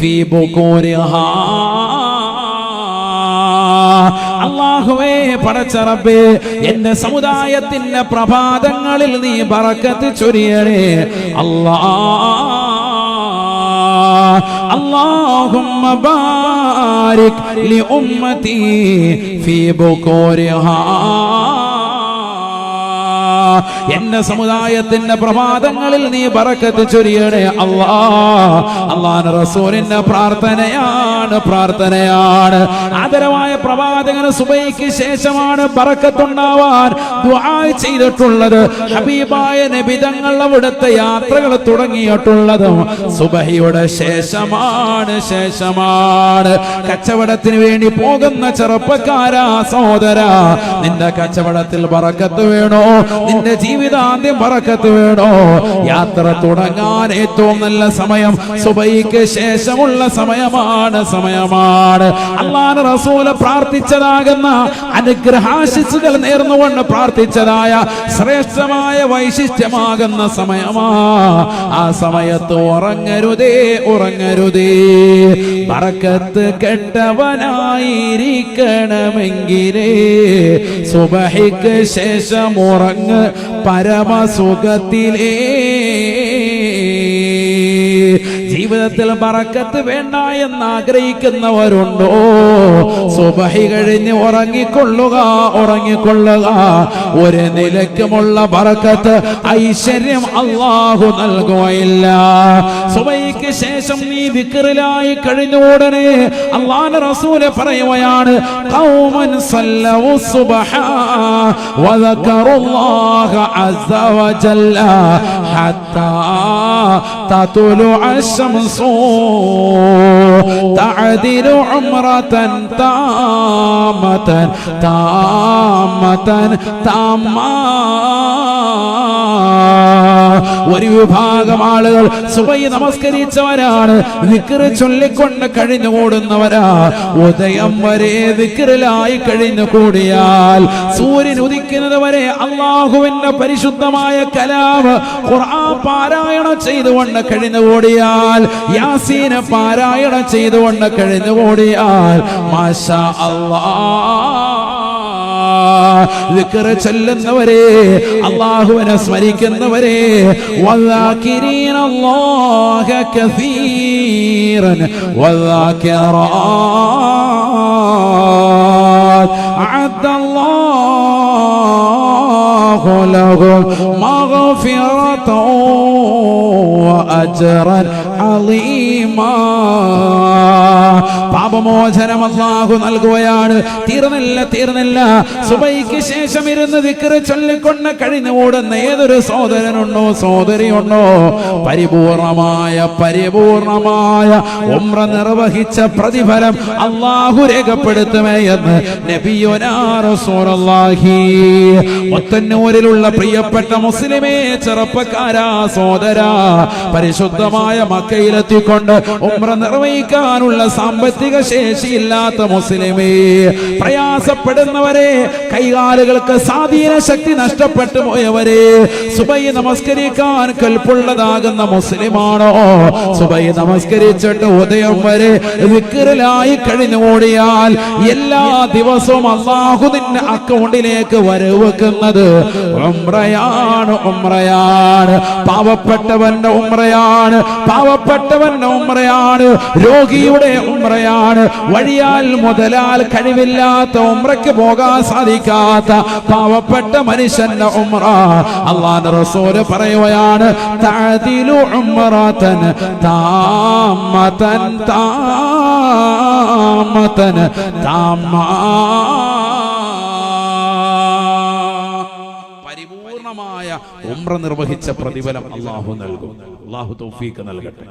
ഫീ ബുക്കൂരിഹാ അള്ളാഹുവേ പടച്ച റബ്ബേ എന്റെ സമുദായത്തിന്റെ പ്രഭാതങ്ങളിൽ നീ പറക്കത്ത് ചൊരിയണേ. അല്ലാ اللهم بارك لأمتي في بكورها എന്റെ സമുദായത്തിന്റെ പ്രഭാതങ്ങളിൽ നീ പറക്കത്ത് ചൊരിയണേ അള്ളാ അള്ളാൻ റസൂലിന്റെ പ്രാർത്ഥനയാണ് പ്രാർത്ഥനയാണ്. ആദരവായ പ്രവാചകന് സുബൈക്ക് ശേഷമാണ് പറക്കത്തുണ്ടാവാൻ ചെയ്തിട്ടുള്ളത്. ഹബീബായ നബിതങ്ങൾ അവിടുത്തെ യാത്രകൾ തുടങ്ങിയിട്ടുള്ളതും സുബഹിയുടെ ശേഷമാണ് ശേഷമാണ്. കച്ചവടത്തിന് വേണ്ടി പോകുന്ന ചെറുപ്പക്കാരാ സഹോദര. നിന്റെ കച്ചവടത്തിൽ പറക്കത്ത് വേണോ? നിന്റെ ജീവിതാന്ത്യം പറക്കത്ത് വേണോ? യാത്ര തുടങ്ങാൻ ഏറ്റവും നല്ല സമയം സുബൈക്ക് ശേഷമുള്ള സമയമാണ് സമയമാണ്. അള്ളാൻ റസൂൽ പ്രാർത്ഥിച്ചതാകുന്ന അനുഗ്രഹാശിസുകൾ നേർന്നുകൊണ്ട് പ്രാർത്ഥിച്ചതായ ശ്രേഷ്ഠമായ വൈശിഷ്ട്യമാകുന്ന സമയമാ. ആ സമയത്ത് ഉറങ്ങരുതേ ഉറങ്ങരുതേ. പറക്കത്ത് കെട്ടവനായിരിക്കണമെങ്കിലേ സുബഹിക്ക് ശേഷം ഉറങ്ങ് പരമസുഖത്തിലേ. ജീവിതത്തിൽ പറക്കത്ത് വേണ്ട എന്ന് ആഗ്രഹിക്കുന്നവരുണ്ടോ? സുബഹി കഴിഞ്ഞ് ഉറങ്ങിക്കൊള്ളുക ഉറങ്ങിക്കൊള്ളുക. ഒരു നിലക്കുമുള്ള പറക്കത്ത് ഐശ്വര്യം അള്ളാഹു നൽകുകയില്ല. അതിന് ശേഷം നീ വിക്കറിലായി കഴിഞ്ഞ ഉടനെ അള്ളാഹ് റസൂൽ പറയുകയാണ് ഖൗമൻ സല്ലവു സുബ്ഹ വദകറുല്ലാഹ അസ്സ വജല്ല ഹത്താ തതുലു അശ്ശംസു തഅദിലു ഉംറതൻ താമതൻ താമതൻ താമാ ഒരു വിഭാഗം ആളുകൾ സുബൈ നമസ്കരിച്ചവരാണ്. വിക്ര ചൊല്ലിക്കൊണ്ട് കഴിഞ്ഞു കൂടുന്നവരാ ഉദയം വരെ വിക്രിലായി കഴിഞ്ഞു കൂടിയാൽ സൂര്യൻ ഉദിക്കുന്നത് വരെ അള്ളാഹുവിന്റെ പരിശുദ്ധമായ കലാവ് ഖുർആൻ പാരായണം ചെയ്തുകൊണ്ട് കഴിഞ്ഞു കൂടിയാൽ യാസീന പാരായണം ചെയ്തുകൊണ്ട് കഴിഞ്ഞു കൂടിയാൽ മാഷ അല്ലാഹ് വിക്ര ചെല്ലുന്നവരെ അള്ളാഹുവിനെ സ്മരിക്കുന്നവരെ വല്ലാക്കിരീന അല്ലാഹ കസീറൻ വല്ലാക്കിറാത്ത് അഅദ്ദ الله لهم مغفرة وأجرا عظيما പാപമോചനം അള്ളാഹു നൽകുകയാണ്. തീർന്നില്ല തീർന്നില്ല. സുബൈക്ക് ശേഷം ഇരുന്ന് വിക്ര ചൊല്ലിക്കൊണ്ട് കഴിഞ്ഞു ഓടുന്ന ഏതൊരു സഹോദരനുണ്ടോ സഹോദരിയുണ്ടോ? പരിപൂർണമായ പരിപൂർണമായ ഉമ്ര നിർവഹിച്ച പ്രതിഫലം അള്ളാഹു രേഖപ്പെടുത്തുമേ എന്ന് നബിയോനാ റസൂലുള്ളാഹി. ഒത്തന്നൂരിലുള്ള പ്രിയപ്പെട്ട മുസ്ലിമേ ചെറുപ്പക്കാരാ സോദരാ പരിശുദ്ധമായ മക്കയിലെത്തിക്കൊണ്ട് ഉമ്ര നിർവഹിക്കാനുള്ള സാമ്പത്തിക ശേഷിയില്ലാത്ത മുസ്ലിമേ പ്രയാസപ്പെടുന്നവരെ കൈകാലുകൾക്ക് സ്വാധീന ശക്തി നഷ്ടപ്പെട്ടു പോയവരെ സുബൈ നമസ്കരിക്കാൻ കൽപ്പുള്ളതാകുന്ന മുസ്ലിമാണോ? സുബൈ നമസ്കരിച്ചിട്ട് ഉദയം വരെ വിക്കറിലായി കഴിഞ്ഞുകൂടിയാൽ എല്ലാ ദിവസവും അള്ളാഹു നിന്റെ അക്കൗണ്ടിലേക്ക് വരവെക്കുന്നത് ഉമ്രയാണ് ഉമ്രയാണ് പാവപ്പെട്ടവന്റെ ഉമ്രയാണ് പാവപ്പെട്ടവന്റെ ഉമ്രയാണ് രോഗിയുടെ ഉംറയാണ് വഴിയാൽ മുതലാൽ കഴിവില്ലാത്ത ഉമ്രയ്ക്ക് പോകാൻ സാധിക്കാത്ത പാവപ്പെട്ട മനുഷ്യന്റെ ഉമ്ര. അള്ളാഹ് റസൂൽ പറയുകയാണ് താതിലു ഉമ്രതൻ താമതൻ താമതൻ താമാ. പരിപൂർണമായ ഉമ്ര നിർവഹിച്ച പ്രതിഫലം അള്ളാഹു നൽകും. അള്ളാഹു തൗഫീക്ക് നൽകട്ടെ.